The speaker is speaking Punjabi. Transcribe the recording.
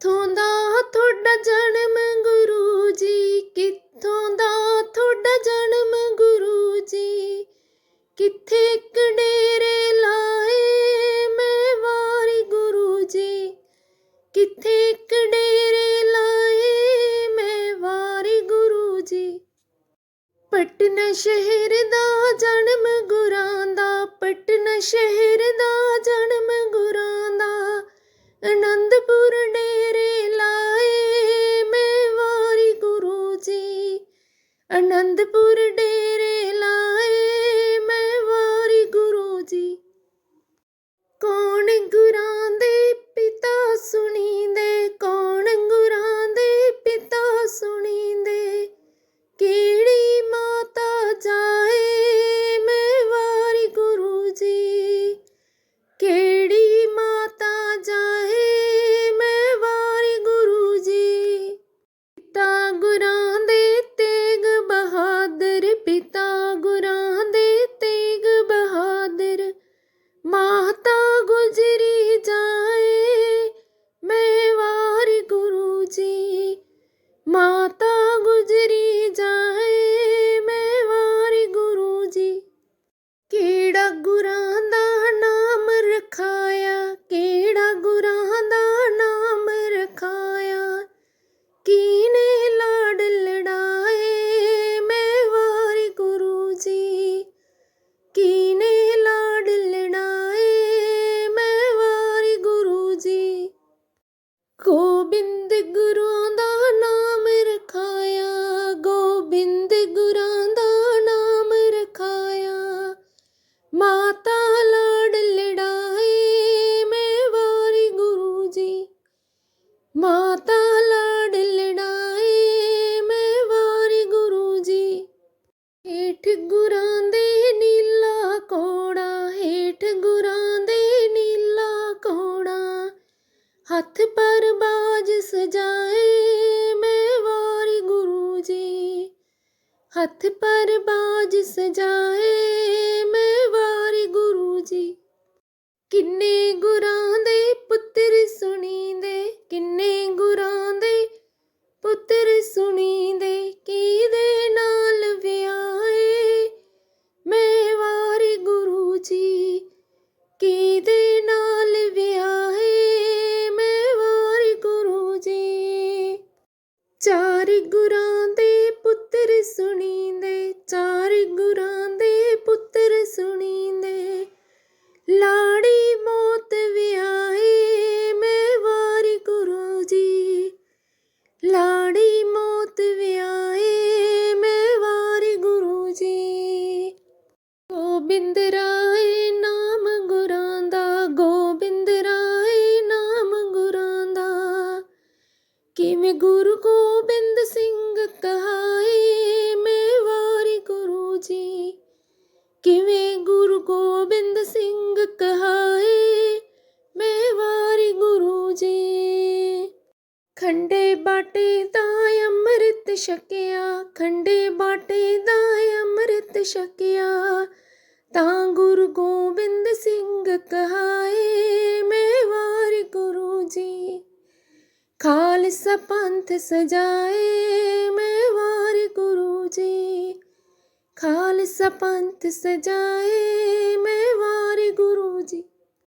ਕਿੱਥੋਂ ਦਾ ਤੁਹਾਡਾ ਜਨਮ ਗੁਰੂ ਜੀ? ਕਿੱਥੋਂ ਦਾ ਤੁਹਾਡਾ ਜਨਮ ਗੁਰੂ ਜੀ? ਕਿੱਥੇ ਇੱਕ ਡੇਰੇ ਲਾਏ ਮੈਂ ਵਾਰੀ ਗੁਰੂ ਜੀ? ਕਿੱਥੇ ਇੱਕ ਡੇਰੇ ਲਾਏ ਮੈਂ ਵਾਰੀ ਗੁਰੂ ਜੀ? ਪਟਨਾ ਸ਼ਹਿਰ ਦਾ ਜਨਮ ਗੁਰਾਂ ਦਾ, ਪਟਨਾ ਸ਼ਹਿਰ ਦਾ ਜਨਮ ਗੁਰਾਂ ਦਾ। ਆਨੰਦਪੁਰ ਹੇਠ ਗੁਰਾਂ ਦੇ ਨੀਲਾ ਕੋੜਾ ਹੇਠ ਗੁਰਾਂ ਦੇ ਨੀਲਾ ਕੋੜਾ ਹੱਥ ਪਰ ਬਾਜ ਸਜਾਏ ਮੈਂ ਵਾਰੀ ਗੁਰੂ ਜੀ। ਹੱਥ ਪਰ ਬਾਜ ਸਜਾਏ ਮੈਂ ਵਾਰੀ ਗੁਰੂ ਜੀ। ਕਿੰਨੇ ਗੁਰਾਂ ਦੇ ਕਿਵੇਂ ਗੁਰੂ ਗੋਬਿੰਦ ਸਿੰਘ ਕਹਾਏ, ਮੈਂ ਵਾਰੀ ਗੁਰੂ ਜੀ। ਕਿਵੇਂ ਗੁਰੂ ਗੋਬਿੰਦ ਸਿੰਘ ਕਹਾਏ, ਮੈਂ ਵਾਰੀ ਗੁਰੂ ਜੀ। ਖੰਡੇ ਬਾਟੇ ਦਾ ਅੰਮ੍ਰਿਤ ਛਕਿਆ, ਖੰਡੇ ਬਾਟੇ ਦਾ ਅੰਮ੍ਰਿਤ ਛਕਿਆ। ਤਾਂ ਗੁਰੂ ਗੋਬਿੰਦ ਸਿੰਘ ਕਹਾਏ ਖਾਲਸਾ ਪੰਥ ਸਜਾਏ ਮੈਂ ਵਾਰੀ ਗੁਰੂ ਜੀ। ਖਾਲਸਾ ਪੰਥ ਸਜਾਏ ਮੈਂ ਵਾਰੀ ਗੁਰੂ ਜੀ।